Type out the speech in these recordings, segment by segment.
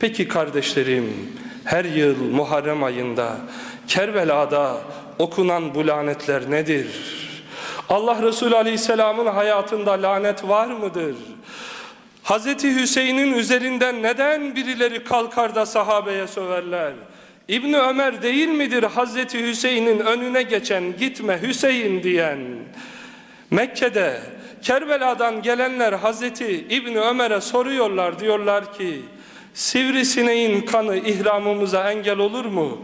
Peki kardeşlerim, her yıl Muharrem ayında Kerbela'da okunan bu lanetler nedir? Allah Resulü Aleyhisselam'ın hayatında lanet var mıdır? Hazreti Hüseyin'in üzerinden neden birileri kalkar da sahabeye söverler? İbni Ömer değil midir Hazreti Hüseyin'in önüne geçen gitme Hüseyin diyen? Mekke'de Kerbela'dan gelenler Hazreti İbni Ömer'e soruyorlar diyorlar ki sivrisineğin kanı ihramımıza engel olur mu?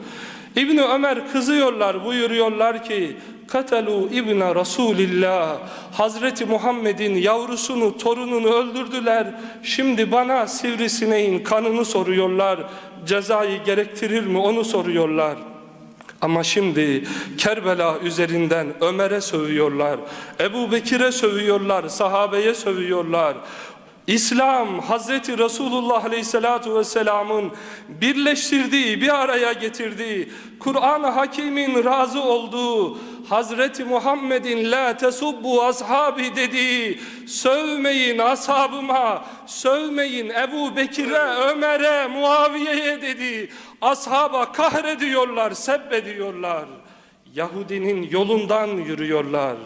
İbni Ömer kızıyorlar buyuruyorlar ki Katelu İbne Resulillah Hazreti Muhammed'in yavrusunu torununu öldürdüler Şimdi bana sivrisineğin kanını soruyorlar Cezayı gerektirir mi onu soruyorlar ama şimdi Kerbela üzerinden Ömer'e sövüyorlar, Ebu Bekir'e sövüyorlar, sahabeye sövüyorlar. İslam Hazreti Resulullah Aleyhisselatü Vesselam'ın birleştirdiği, bir araya getirdiği, Kur'an-ı Hakim'in razı olduğu, Hazreti Muhammed'in la tesubbu ashabi dediği, sövmeyin ashabıma, sövmeyin Ebu Bekir'e, Ömer'e, Muaviye'ye dediği, ashaba kahrediyorlar, sebbediyorlar. Yahudinin yolundan yürüyorlar.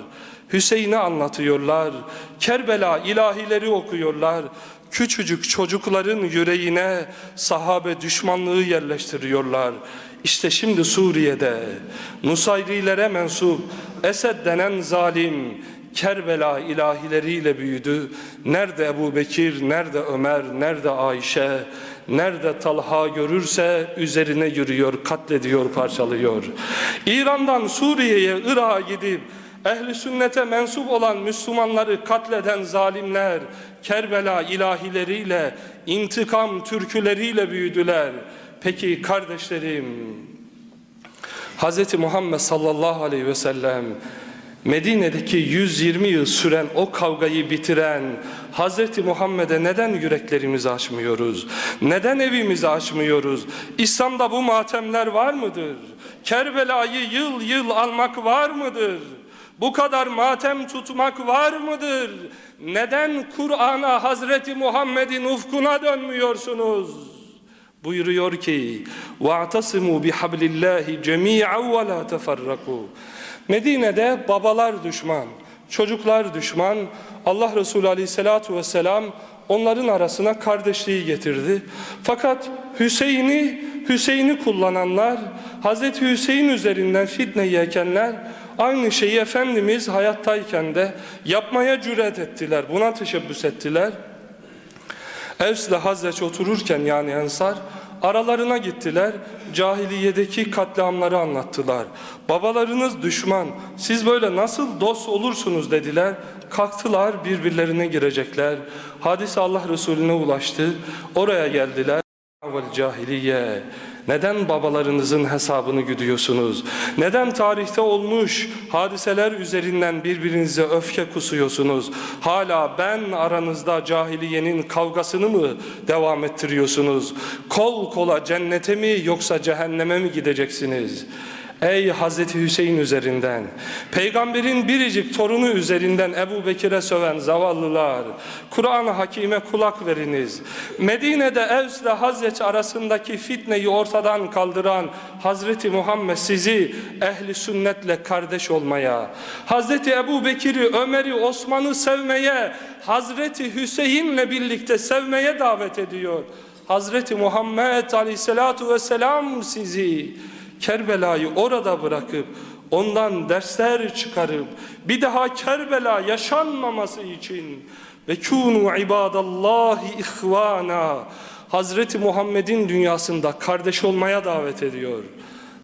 Hüseyin'i anlatıyorlar. Kerbela ilahileri okuyorlar. Küçücük çocukların yüreğine sahabe düşmanlığı yerleştiriyorlar. İşte şimdi Suriye'de Nusayrilere mensup Esed denen zalim Kerbela ilahileriyle büyüdü. Nerede Ebu Bekir, nerede Ömer, nerede Ayşe, nerede Talha görürse üzerine yürüyor, katlediyor, parçalıyor. İran'dan Suriye'ye, Irak'a gidip ehli sünnete mensup olan Müslümanları katleden zalimler Kerbela ilahileriyle, intikam türküleriyle büyüdüler. Peki kardeşlerim, Hz. Muhammed sallallahu aleyhi ve sellem Medine'deki 120 yıl süren o kavgayı bitiren Hz. Muhammed'e neden yüreklerimizi açmıyoruz? Neden evimizi açmıyoruz? İslam'da bu matemler var mıdır? Kerbela'yı yıl yıl almak var mıdır? Bu kadar matem tutmak var mıdır? Neden Kur'an'a Hazreti Muhammed'in ufkuna dönmüyorsunuz? Buyuruyor ki: "Ve'tasimu bihablillahi cemi'an ve la teferraku." Medine'de babalar düşman, çocuklar düşman. Allah Resulü Aleyhisselatü Vesselam onların arasına kardeşliği getirdi. Fakat Hüseyin'i Hüseyin'i kullananlar, Hazreti Hüseyin üzerinden fitne yekenler aynı şeyi Efendimiz hayattayken de yapmaya cüret ettiler. Buna teşebbüs ettiler. Evs ile Hazreç otururken yani Ensar aralarına gittiler. Cahiliyedeki katliamları anlattılar. Babalarınız düşman. Siz böyle nasıl dost olursunuz dediler. Kalktılar birbirlerine girecekler. Hadis Allah Resulüne ulaştı. Oraya geldiler. Cahiliye. Neden babalarınızın hesabını güdüyorsunuz? Neden tarihte olmuş hadiseler üzerinden birbirinize öfke kusuyorsunuz? Hala ben aranızda cahiliyenin kavgasını mı devam ettiriyorsunuz? Kol kola cennete mi yoksa cehenneme mi gideceksiniz? Ey Hazreti Hüseyin üzerinden, peygamberin biricik torunu üzerinden Ebu Bekir'e söven zavallılar, Kur'an-ı Hakim'e kulak veriniz. Medine'de Evs ile Hazreç arasındaki fitneyi ortadan kaldıran Hazreti Muhammed sizi ehli sünnetle kardeş olmaya, Hazreti Ebu Bekir'i, Ömer'i, Osman'ı sevmeye, Hazreti Hüseyin'le birlikte sevmeye davet ediyor. Hazreti Muhammed Aleyhisselatu Vesselam sizi Kerbela'yı orada bırakıp ondan dersler çıkarıp bir daha Kerbela yaşanmaması için ve kunu ibadallahi ihvana Hazreti Muhammed'in dünyasında kardeş olmaya davet ediyor.